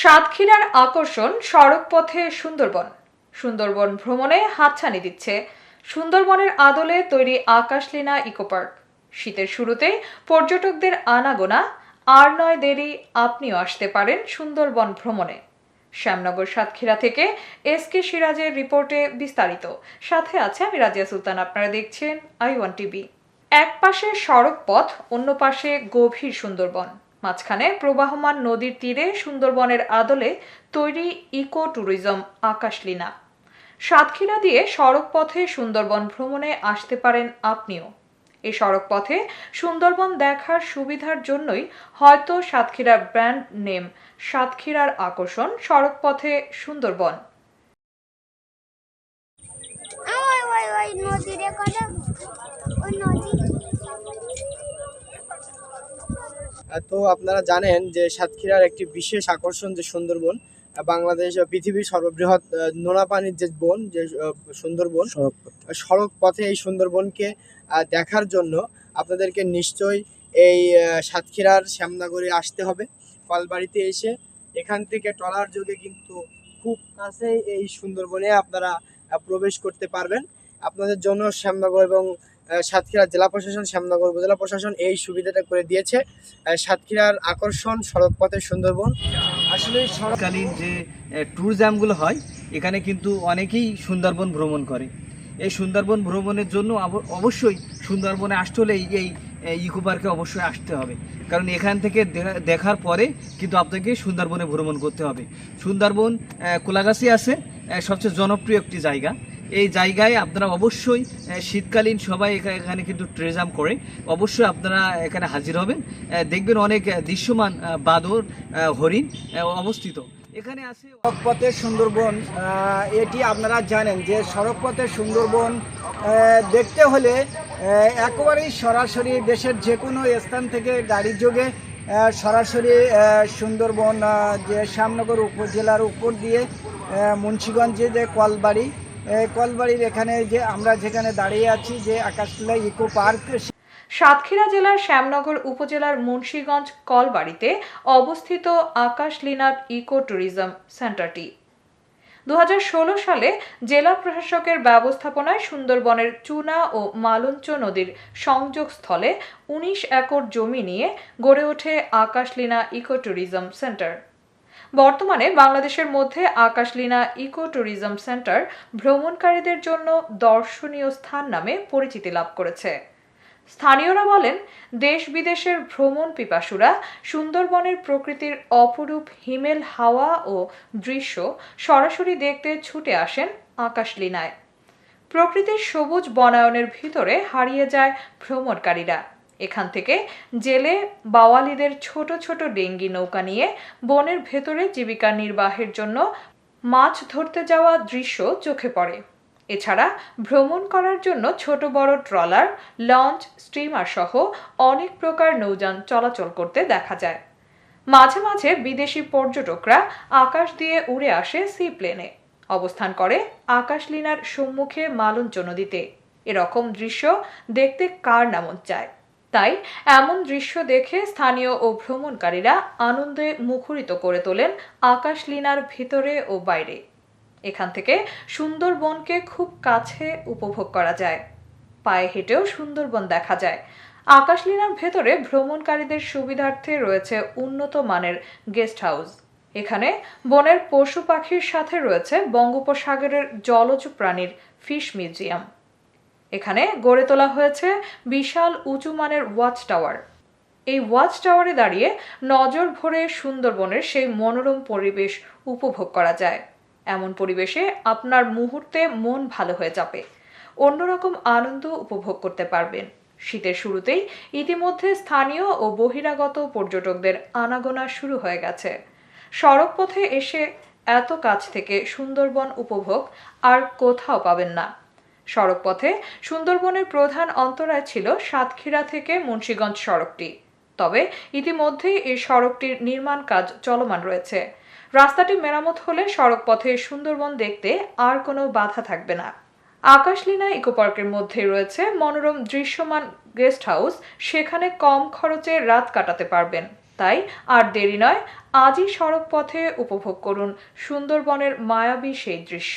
সাতক্ষীরার আকর্ষণ সড়ক পথে সুন্দরবন। সুন্দরবন ভ্রমণে হাতছানি দিচ্ছে সুন্দরবনের আদলে তৈরি আকাশলীনা ইকো পার্ক শীতের শুরুতেই পর্যটকদের আনাগোনা, আর নয় দেরি, আপনিও আসতে পারেন সুন্দরবন ভ্রমণে। শ্যামনগর সাতক্ষীরা থেকে এস কে সিরাজের রিপোর্টে বিস্তারিত। সাথে আছে আমি রাজিয়া সুলতান, আপনারা দেখছেন আই ওয়ান টিভি। এক পাশে সড়ক পথ অন্য পাশে গভীর সুন্দরবন। মাঝখানে প্রবাহমান নদীর তীরে সুন্দরবনের আদলে তৈরি ইকো ট্যুরিজম আকাশলীনা সাতক্ষীরা দিয়ে সড়ক পথে সুন্দরবন ভ্রমণে আসতে পারেন আপনিও। এই সড়ক পথে সুন্দরবন দেখার সুবিধার জন্যই হয়তো সাতক্ষীরার ব্র্যান্ড নেম সাতক্ষীরার আকর্ষণ সড়ক পথে সুন্দরবন নদীরে কথা নদী তো আপনারা জানেন যে সাতক্ষীরার একটি বিশেষ আকর্ষণ যে সুন্দরবন বাংলাদেশ পৃথিবীর সর্ববৃহৎ নোনা পানির যে বন যে সুন্দরবন সড়ক পথে এই সুন্দরবনকে দেখার জন্য আপনাদেরকে নিশ্চয়ই এই সাতক্ষীরার শ্যামনগরে আসতে হবে। কলবাড়িতে এসে এখান থেকে ট্রলার যোগে কিন্তু খুব কাছেই এই সুন্দরবনে আপনারা প্রবেশ করতে পারবেন। আপনাদের জন্য শ্যামনগর এবং সাতক্ষীরা জেলা প্রশাসন, শ্যামনগর উপজেলা প্রশাসন এই সুবিধাটা করে দিয়েছে। সাতক্ষীরার আকর্ষণ সড়ক পথে সুন্দরবন। আসলে সড়ক কালীন যে ট্যুরিজমগুলো হয়, এখানে কিন্তু অনেকেই সুন্দরবন ভ্রমণ করে। এই সুন্দরবন ভ্রমণের জন্য অবশ্যই সুন্দরবনে আসতে হলে এই- ইকো পার্কে অবশ্যই আসতে হবে। কারণ এখান থেকে দেখা- দেখার পরে কিন্তু আপনাকে সুন্দরবনে ভ্রমণ করতে হবে। সুন্দরবন কোলাগাছি আছে সবচেয়ে জনপ্রিয় একটি জায়গা। এই জায়গায় আপনারা অবশ্যই শীতকালীন সবাই এখানে কিন্তু ট্রেজাম করে। অবশ্যই আপনারা এখানে হাজির হবেন। দেখবেন অনেক দৃশ্যমান বাদর হরিণ অবস্থিত। এখানে আছে সড়ক পথে সুন্দরবন এটি আপনারা জানেন যে সড়ক পথে সুন্দরবন দেখতে হলে একেবারেই সরাসরি দেশের যে কোনো স্থান থেকে গাড়ি যোগে সরাসরি সুন্দরবন যে শ্যামনগর উপজেলার উপর দিয়ে মুন্সিগঞ্জে যে কলবাড়ি কলবাড়ির এখানে যে আমরা যেখানে দাঁড়িয়ে আছি, যে আকাশলা ইকো পার্ক, সাতক্ষীরা জেলার শ্যামনগর উপজেলার মুন্সীগঞ্জ কলবাড়িতে অবস্থিত আকাশলীনাথ ইকো ট্যুরিজম সেন্টারটি। দু হাজার ষোলো সালে জেলা প্রশাসকের ব্যবস্থাপনায় সুন্দরবনের চুনা ও মালঞ্চ নদীর সংযোগস্থলে উনিশ একর জমি নিয়ে গড়ে ওঠে আকাশলীনা ইকো ট্যুরিজম সেন্টার। বর্তমানে বাংলাদেশের মধ্যে আকাশলীনা ইকো ট্যুরিজম সেন্টার ভ্রমণকারীদের জন্য দর্শনীয় স্থান নামে পরিচিতি লাভ করেছে। স্থানীয়রা বলেন, দেশ বিদেশের ভ্রমণ পিপাসুরা সুন্দরবনের প্রকৃতির অপরূপ হিমেল হাওয়া ও দৃশ্য সরাসরি দেখতে ছুটে আসেন আকাশলীনায়। প্রকৃতির সবুজ বনায়নের ভিতরে হারিয়ে যায় ভ্রমণকারীরা। এখান থেকে জেলে বাওয়ালিদের ছোট ছোট ডেঙ্গি নৌকা নিয়ে বনের ভেতরে জীবিকা নির্বাহের জন্য মাছ ধরতে যাওয়া দৃশ্য চোখে পড়ে। এছাড়া ভ্রমণ করার জন্য ছোট বড় ট্রলার, লঞ্চ, স্টিমার সহ অনেক প্রকার নৌযান চলাচল করতে দেখা যায়। মাঝে মাঝে বিদেশি পর্যটকরা আকাশ দিয়ে উড়ে আসে সি প্লেনে অবস্থান করে আকাশলীনার সম্মুখে মালঞ্চ নদীতে। এরকম দৃশ্য দেখতে কার নামন চায়? তাই এমন দৃশ্য দেখে স্থানীয় ও ভ্রমণকারীরা আনন্দে মুখরিত করে তোলেন আকাশলীনার ভিতরে ও বাইরে। এখান থেকে সুন্দরবনকে খুব কাছে উপভোগ করা যায়। পায়ে হেঁটেও সুন্দরবন দেখা যায়। আকাশলীনার ভেতরে ভ্রমণকারীদের সুবিধার্থে রয়েছে উন্নত মানের গেস্ট হাউস। এখানে বনের পশু পাখির সাথে রয়েছে বঙ্গোপসাগরের জলজ প্রাণীর ফিশ মিউজিয়াম। এখানে গড়ে তোলা হয়েছে বিশাল উঁচু মানের ওয়াচ টাওয়ার এই ওয়াচ টাওয়ারে দাঁড়িয়ে নজর ভরে সুন্দরবনের সেই মনোরম পরিবেশ উপভোগ করা যায়। এমন পরিবেশে আপনার মুহূর্তে মন ভালো হয়ে যাবে। অন্যরকম আনন্দ উপভোগ করতে পারবেন। শীতের শুরুতেই ইতিমধ্যে স্থানীয় ও বহিরাগত পর্যটকদের আনাগোনা শুরু হয়ে গেছে। সড়ক পথে এসে এত কাছ থেকে সুন্দরবন উপভোগ আর কোথাও পাবেন না। সড়ক পথে সুন্দরবনের প্রধান অন্তরায় ছিল সাতক্ষীরা থেকে মুন্সীগঞ্জ সড়কটি। তবে ইতিমধ্যেই এই সড়কটির নির্মাণ কাজ চলমান রয়েছে। রাস্তাটি মেরামত হলে সড়ক পথে সুন্দরবন দেখতে আর কোনো বাধা থাকবে না। আকাশলীনা ইকোপার্কের মধ্যে রয়েছে মনোরম দৃশ্যমান গেস্ট হাউস। সেখানে কম খরচে রাত কাটাতে পারবেন। তাই আর দেরি নয়, আজই সড়ক পথে উপভোগ করুন সুন্দরবনের মায়াবী সেই দৃশ্য।